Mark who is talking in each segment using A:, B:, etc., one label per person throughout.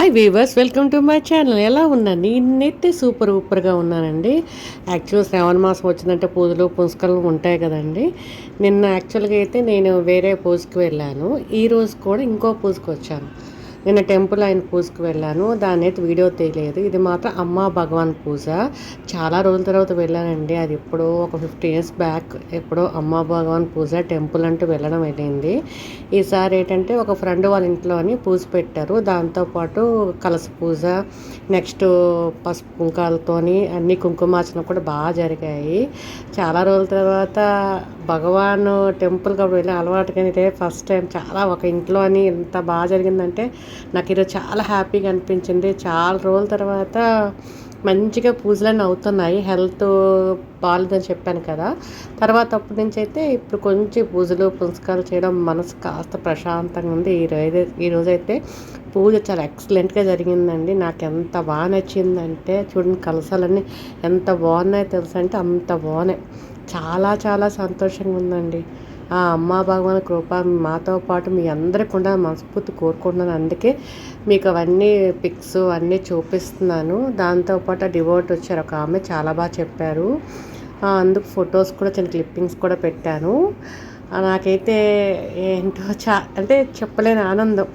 A: Hi viewers welcome to my channel ఎలా ఉన్నాను నేనైతే సూపర్ సూపర్గా ఉన్నానండి. యాక్చువల్ శ్రావణ మాసం వచ్చిందంటే పూజలు పుంస్కలు ఉంటాయి కదండి. నిన్న యాక్చువల్గా అయితే నేను వేరే పూజకి వెళ్ళాను. ఈ రోజు కూడా ఇంకో పూజకి వచ్చాను. నిన్న టెంపుల్ ఆయన పూజకు వెళ్ళాను. దాని అయితే వీడియో తెలియదు. ఇది మాత్రం అమ్మ భగవాన్ పూజ. చాలా రోజుల తర్వాత వెళ్ళానండి. అది ఎప్పుడో ఒక ఫిఫ్టీ ఇయర్స్ బ్యాక్ ఎప్పుడో అమ్మ భగవాన్ పూజ టెంపుల్ అంటూ వెళ్ళడం వెళ్ళింది. ఈసారి ఏంటంటే ఒక ఫ్రెండ్ వాళ్ళ ఇంట్లోని పూజ పెట్టారు. దాంతోపాటు కలస పూజ నెక్స్ట్ పసుపు కుంకాలతోని అన్ని కుంకుమార్చన కూడా బాగా జరిగాయి. చాలా రోజుల తర్వాత భగవాన్ టెంపుల్ కాబట్టి వెళ్ళి అలవాటు కానీ ఇదే ఫస్ట్ టైం. చాలా ఒక ఇంట్లో అని ఎంత బాగా జరిగిందంటే నాకు ఈరోజు చాలా హ్యాపీగా అనిపించింది. చాలా రోజుల తర్వాత మంచిగా పూజలన్నీ అవుతున్నాయి. హెల్త్ బాగాలేదని చెప్పాను కదా. తర్వాత అప్పటి నుంచి అయితే ఇప్పుడు కొంచెం పూజలు పుంస్కాలు చేయడం మనసు కాస్త ప్రశాంతంగా ఉంది. ఈ రోజు ఈ పూజ చాలా ఎక్సలెంట్గా జరిగిందండి. నాకు ఎంత బాగా నచ్చిందంటే చూడండి కలసాలన్నీ ఎంత బాగున్నాయో తెలుసంటే అంత బాగున్నాయి. చాలా చాలా సంతోషంగా ఉందండి. ఆ అమ్మా భగవాన్ కృప మాతో పాటు మీ అందరికి కూడా మనస్ఫూర్తి కోరుకుంటున్నాను. అందుకే మీకు అవన్నీ పిక్స్ అన్నీ చూపిస్తున్నాను. దాంతోపాటు డివోట్ వచ్చారు. ఒక ఆమె చాలా బాగా చెప్పారు. ఆ, అందుకు ఫొటోస్ కూడా చిన్న క్లిప్పింగ్స్ కూడా పెట్టాను. నాకైతే ఏంటో చా అంటే చెప్పలేని ఆనందం.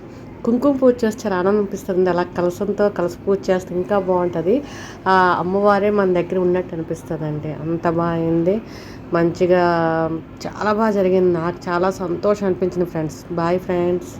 A: కుంకుమ పూజ చేస్తే చాలా ఆనందం అనిపిస్తుంది. అలా కలసంతో కలిసి పూజ చేస్తే ఇంకా బాగుంటుంది. ఆ అమ్మవారే మన దగ్గర ఉన్నట్టు అనిపిస్తుంది అండి అంత బాగుంది. మంచిగా చాలా బాగా జరిగింది. నాకు చాలా సంతోషం అనిపించింది ఫ్రెండ్స్. Bye friends.